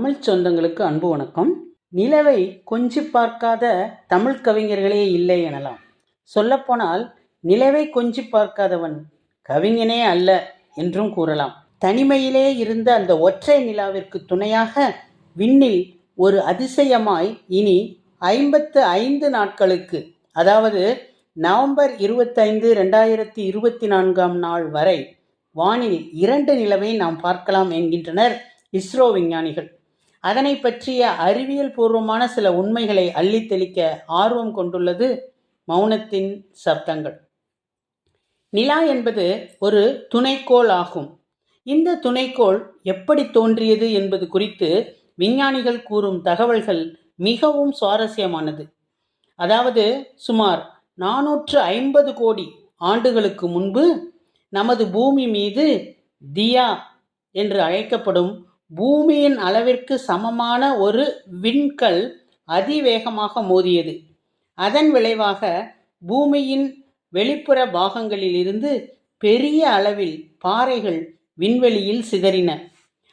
தமிழ் சொந்தங்களுக்கு அன்பு வணக்கம். நிலவை கொஞ்சி பார்க்காத தமிழ் கவிஞர்களே இல்லை எனலாம். சொல்லப்போனால் நிலவை கொஞ்சி பார்க்காதவன் கவிஞனே அல்ல என்றும் கூறலாம். தனிமையிலே இருந்த அந்த ஒற்றை நிலாவிற்கு துணையாக விண்ணில் ஒரு அதிசயமாய் இனி ஐம்பத்து ஐந்து நாட்களுக்கு அதாவது நவம்பர் இருபத்தைந்து ரெண்டாயிரத்தி இருபத்தி நான்காம் நாள் வரை வானில் இரண்டு நிலவை நாம் பார்க்கலாம் என்கின்றனர் இஸ்ரோ விஞ்ஞானிகள். அதனை பற்றிய அறிவியல் பூர்வமான சில உண்மைகளை அள்ளித்தெளிக்க ஆர்வம் கொண்டுள்ளது மௌனத்தின் சப்தங்கள். நிலா என்பது ஒரு துணைக்கோள் ஆகும். இந்த துணைக்கோள் எப்படி தோன்றியது என்பது குறித்து விஞ்ஞானிகள் கூறும் தகவல்கள் மிகவும் சுவாரஸ்யமானது. அதாவது சுமார் நானூற்று ஐம்பது கோடி ஆண்டுகளுக்கு முன்பு நமது பூமி மீது தியா என்று அழைக்கப்படும் பூமியின் அளவிற்கு சமமான ஒரு விண்கல் அதிவேகமாக மோதியது. அதன் விளைவாக பூமியின் வெளிப்புற பாகங்களிலிருந்து பெரிய அளவில் பாறைகள் விண்வெளியில் சிதறின.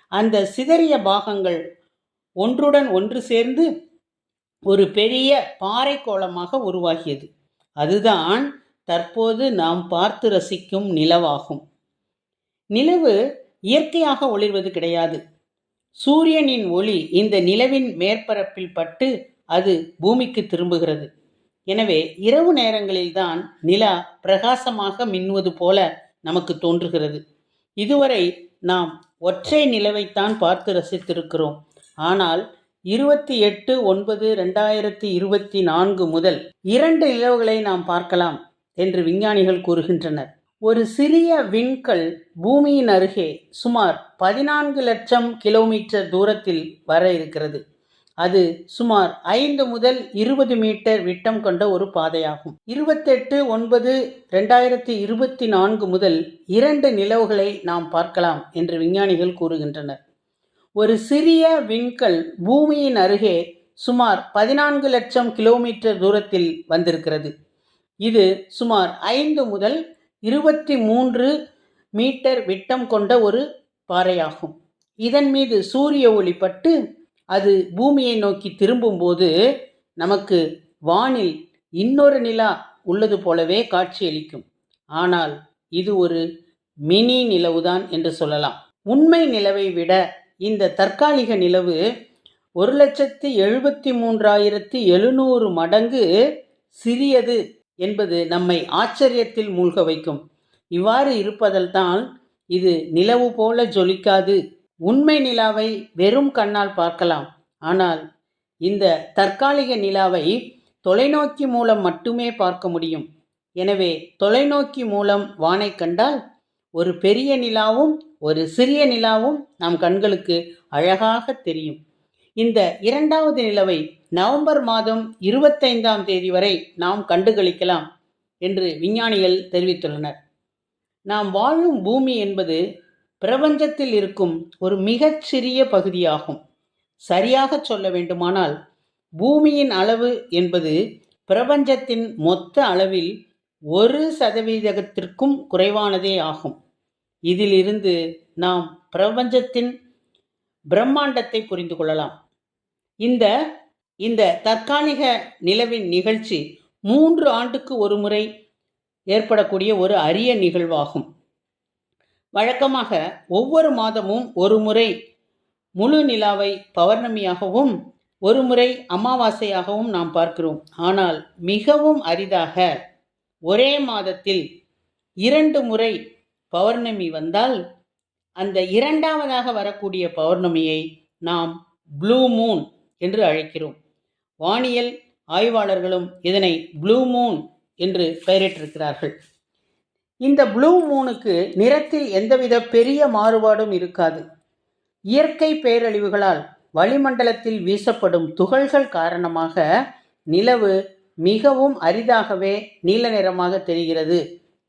அந்த சிதறிய பாகங்கள் ஒன்றுடன் ஒன்று சேர்ந்து ஒரு பெரிய பாறை கோளமாக உருவாகியது. அதுதான் தற்போது நாம் பார்த்து ரசிக்கும் நிலவாகும். நிலவு இயற்கையாக ஒளிர்வது கிடையாது. சூரியனின் ஒளி இந்த நிலவின் மேற்பரப்பில் பட்டு அது பூமிக்கு திரும்புகிறது. எனவே இரவு நேரங்களில்தான் நிலா பிரகாசமாக மின்னுவது போல நமக்கு தோன்றுகிறது. இதுவரை நாம் ஒற்றை நிலவைத்தான் பார்த்து ரசித்திருக்கிறோம். ஆனால் இருபத்தி எட்டு ஒன்பது ரெண்டாயிரத்தி இருபத்தி நான்கு முதல் இரண்டு நிலவுகளை நாம் பார்க்கலாம் என்று விஞ்ஞானிகள் கூறுகின்றனர். ஒரு சிறிய விண்கல் பூமியின் அருகே சுமார் பதினான்கு லட்சம் கிலோமீட்டர் தூரத்தில் வர இருக்கிறது. அது சுமார் ஐந்து முதல் இருபது மீட்டர் விட்டம் கொண்ட ஒரு பாதையாகும். இருபத்தெட்டு ஒன்பது ரெண்டாயிரத்தி இருபத்தி நான்கு முதல் இரண்டு நிலவுகளை நாம் பார்க்கலாம் என்று விஞ்ஞானிகள் கூறுகின்றனர். ஒரு சிறிய விண்கல் பூமியின் அருகே சுமார் பதினான்கு லட்சம் கிலோமீட்டர் தூரத்தில் வந்திருக்கிறது. இது சுமார் ஐந்து முதல் இருபத்தி மூன்று மீட்டர் விட்டம் கொண்ட ஒரு பாறையாகும். இதன் மீது சூரிய ஒளி பட்டு அது பூமியை நோக்கி திரும்பும்போது நமக்கு வானில் இன்னொரு நிலா உள்ளது போலவே காட்சியளிக்கும். ஆனால் இது ஒரு மினி நிலவுதான் என்று சொல்லலாம். உண்மை நிலவை விட இந்த தற்காலிக நிலவு ஒரு லட்சத்தி எழுபத்தி மூன்றாயிரத்தி எழுநூறு மடங்கு சிறியது என்பது நம்மை ஆச்சரியத்தில் மூழ்க வைக்கும். இவ்வாறு இருப்பதல்தான் இது நிலவு போல ஜொலிக்காது. உண்மை நிலாவை வெறும் கண்ணால் பார்க்கலாம். ஆனால் இந்த தற்காலிக நிலாவை தொலைநோக்கி மூலம் மட்டுமே பார்க்க முடியும். எனவே தொலைநோக்கி மூலம் வானை கண்டால் ஒரு பெரிய நிலாவும் ஒரு சிறிய நிலாவும் நம் கண்களுக்கு அழகாக தெரியும். இந்த இரண்டாவது நிலவை நவம்பர் மாதம் இருபத்தைந்தாம் தேதி வரை நாம் கண்டுகளிக்கலாம் என்று விஞ்ஞானிகள் தெரிவித்துள்ளனர். நாம் வாழும் பூமி என்பது பிரபஞ்சத்தில் இருக்கும் ஒரு மிகச்சிறிய பகுதியாகும். சரியாக சொல்ல வேண்டுமானால் பூமியின் அளவு என்பது பிரபஞ்சத்தின் மொத்த அளவில் ஒரு சதவீதத்திற்கும் குறைவானதே ஆகும். இதிலிருந்து நாம் பிரபஞ்சத்தின் பிரம்மாண்டத்தை புரிந்து கொள்ளலாம். இந்த இந்த தற்காலிக நிலவின் நிகழ்ச்சி மூன்று ஆண்டுக்கு ஒரு முறை ஏற்படக்கூடிய ஒரு அரிய நிகழ்வாகும். வழக்கமாக ஒவ்வொரு மாதமும் ஒரு முறை முழு நிலாவை பௌர்ணமியாகவும் ஒரு முறை அமாவாசையாகவும் நாம் பார்க்கிறோம். ஆனால் மிகவும் அரிதாக ஒரே மாதத்தில் இரண்டு முறை பௌர்ணமி வந்தால் அந்த இரண்டாவதாக வரக்கூடிய பௌர்ணமியை நாம் ப்ளூ மூன் என்று அழைக்கிறோம். வானியல் ஆய்வாளர்களும் இதனை ப்ளூ மூன் என்று பெயரிட்டிருக்கிறார்கள். இந்த ப்ளூ மூனுக்கு நிறத்தில் எந்தவித பெரிய மாறுபாடும் இருக்காது. இயற்கை பேரழிவுகளால் வளிமண்டலத்தில் வீசப்படும் துகள்கள் காரணமாக நிலவு மிகவும் அரிதாகவே நீல நிறமாக தெரிகிறது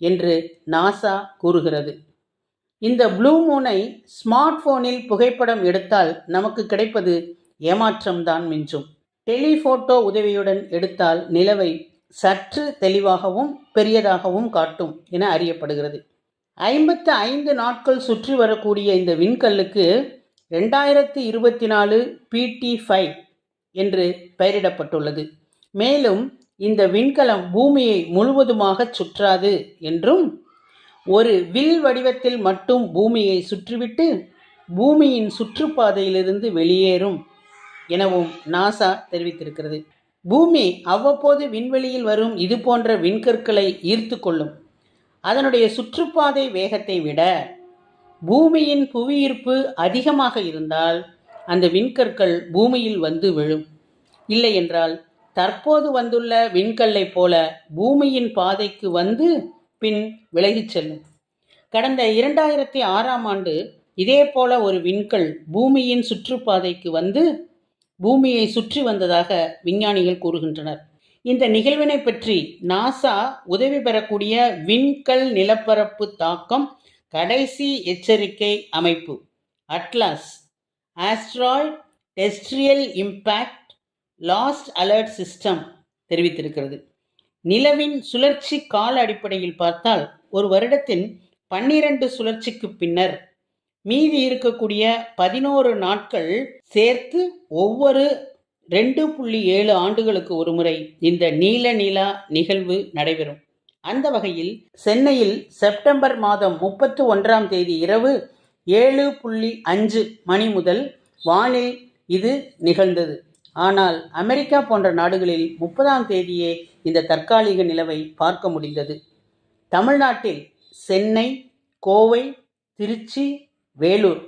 என்று நாசா கூறுகிறது. இந்த ப்ளூ மூனை ஸ்மார்ட் போனில் புகைப்படம் எடுத்தால் நமக்கு கிடைப்பது ஏமாற்றம்தான் மிஞ்சும். டெலிஃபோட்டோ உதவியுடன் எடுத்தால் நிலவை சற்று தெளிவாகவும் பெரியதாகவும் காட்டும் என அறியப்படுகிறது. ஐம்பத்து ஐந்து நாட்கள் சுற்றி வரக்கூடிய இந்த விண்கல்லுக்கு ரெண்டாயிரத்தி இருபத்தி நாலு பிடி ஃபைவ் என்று பெயரிடப்பட்டுள்ளது. மேலும் இந்த விண்கலம் பூமியை முழுவதுமாக சுற்றாது என்றும் ஒரு வில் வடிவத்தில் மட்டும் பூமியை சுற்றிவிட்டு பூமியின் சுற்றுப்பாதையிலிருந்து வெளியேறும் எனவும் நாசா தெரிவித்திருக்கிறது. பூமி அவ்வப்போது விண்வெளியில் வரும் இது போன்ற விண்கற்களை ஈர்த்து கொள்ளும். அதனுடைய சுற்றுப்பாதை வேகத்தை விட பூமியின் புவியீர்ப்பு அதிகமாக இருந்தால் அந்த விண்கற்கள் பூமியில் வந்து விழும். இல்லை என்றால் தற்போது வந்துள்ள விண்கல்லை போல பூமியின் பாதைக்கு வந்து பின் விலகிச் செல்லும். கடந்த இரண்டாயிரத்தி ஆறாம் ஆண்டு இதே போல ஒரு விண்கல் பூமியின் சுற்றுப்பாதைக்கு வந்து பூமியை சுற்றி வந்ததாக விஞ்ஞானிகள் கூறுகின்றனர். இந்த நிகழ்வினை பற்றி நாசா உதவி பெறக்கூடிய விண்கல் நிலப்பரப்பு தாக்கம் கடைசி எச்சரிக்கை அமைப்பு. ATLAS asteroid terrestrial impact last alert system தெரிவித்திருக்கிறது. நிலவின் சுழற்சி கால அடிப்படையில் பார்த்தால் ஒரு வருடத்தின் பன்னிரண்டு சுழற்சிக்கு பின்னர் மீதி இருக்கக்கூடிய பதினோரு நாட்கள் சேர்த்து ஒவ்வொரு ரெண்டு புள்ளி ஏழு ஆண்டுகளுக்கு ஒரு முறை இந்த நீல நிலா நிகழ்வு நடைபெறும். அந்த வகையில் சென்னையில் செப்டம்பர் மாதம் முப்பத்து ஒன்றாம் தேதி இரவு ஏழு புள்ளி அஞ்சு மணி முதல் வானில் இது நிகழ்ந்தது. ஆனால் அமெரிக்கா போன்ற நாடுகளில் முப்பதாம் தேதியே இந்த தற்காலிக நிலவை பார்க்க முடிந்தது. தமிழ்நாட்டில் சென்னை கோவை திருச்சி வேலூர்.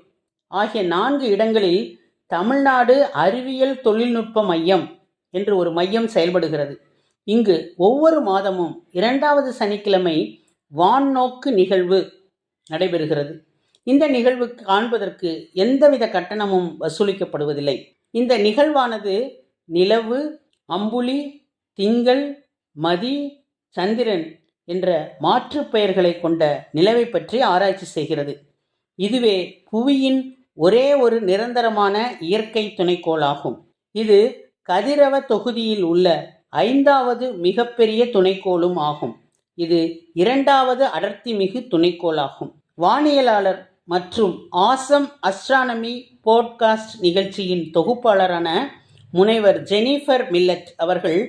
ஆகிய நான்கு இடங்களில் தமிழ்நாடு அறிவியல் தொழில்நுட்ப மையம் என்று ஒரு மையம் செயல்படுகிறது. இங்கு ஒவ்வொரு மாதமும் இரண்டாவது சனிக்கிழமை வான்நோக்கு நிகழ்வு நடைபெறுகிறது. இந்த நிகழ்வு காண்பதற்கு எந்தவித கட்டணமும் வசூலிக்கப்படுவதில்லை. இந்த நிகழ்வானது நிலவு அம்புலி திங்கள் மதி சந்திரன் என்ற மாற்றுப் பெயர்களை கொண்ட நிலவை பற்றி ஆராய்ச்சி செய்கிறது. இதுவே புவியின் ஒரே ஒரு நிரந்தரமான இயற்கை துணைக்கோளாகும். இது கதிரவ தொகுதியில் உள்ள ஐந்தாவது மிகப்பெரிய துணைக்கோளும் ஆகும். இது இரண்டாவது அடர்த்தி மிகு துணைக்கோளாகும். வானியலாளர் மற்றும் ஆசம் அஸ்ட்ரானமி போட்காஸ்ட் நிகழ்ச்சியின் தொகுப்பாளரான முனைவர் ஜெனிஃபர் மில்லட் அவர்கள்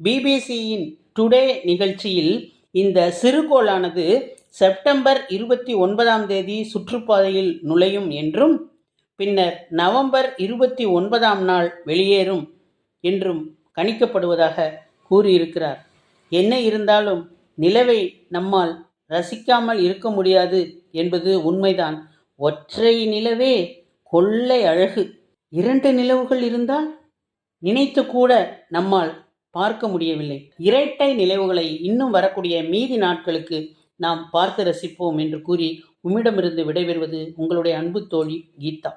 பிபிசியின் டுடே நிகழ்ச்சியில் இந்த சிறுகோளானது செப்டம்பர் இருபத்தி ஒன்பதாம் தேதி சுற்றுப்பாதையில் நுழையும் என்றும் பின்னர் நவம்பர் இருபத்தி ஒன்பதாம் நாள் வெளியேறும் என்றும் கணிக்கப்படுவதாக கூறியிருக்கிறார். என்ன இருந்தாலும் நிலவை நம்மால் ரசிக்காமல் இருக்க முடியாது என்பது உண்மைதான். ஒற்றை நிலவே கொள்ளை அழகு. இரண்டு நிலவுகள் இருந்தால் நினைத்து கூட நம்மால் பார்க்க முடியவில்லை. இரட்டை நிலவுகளை இன்னும் வரக்கூடிய மீதி நாட்களுக்கு நாம் பார்த்து ரசிப்போம் என்று கூறி உம்மிடமிருந்து விடைபெறுவது உங்களுடைய அன்பு தோழி கீதா.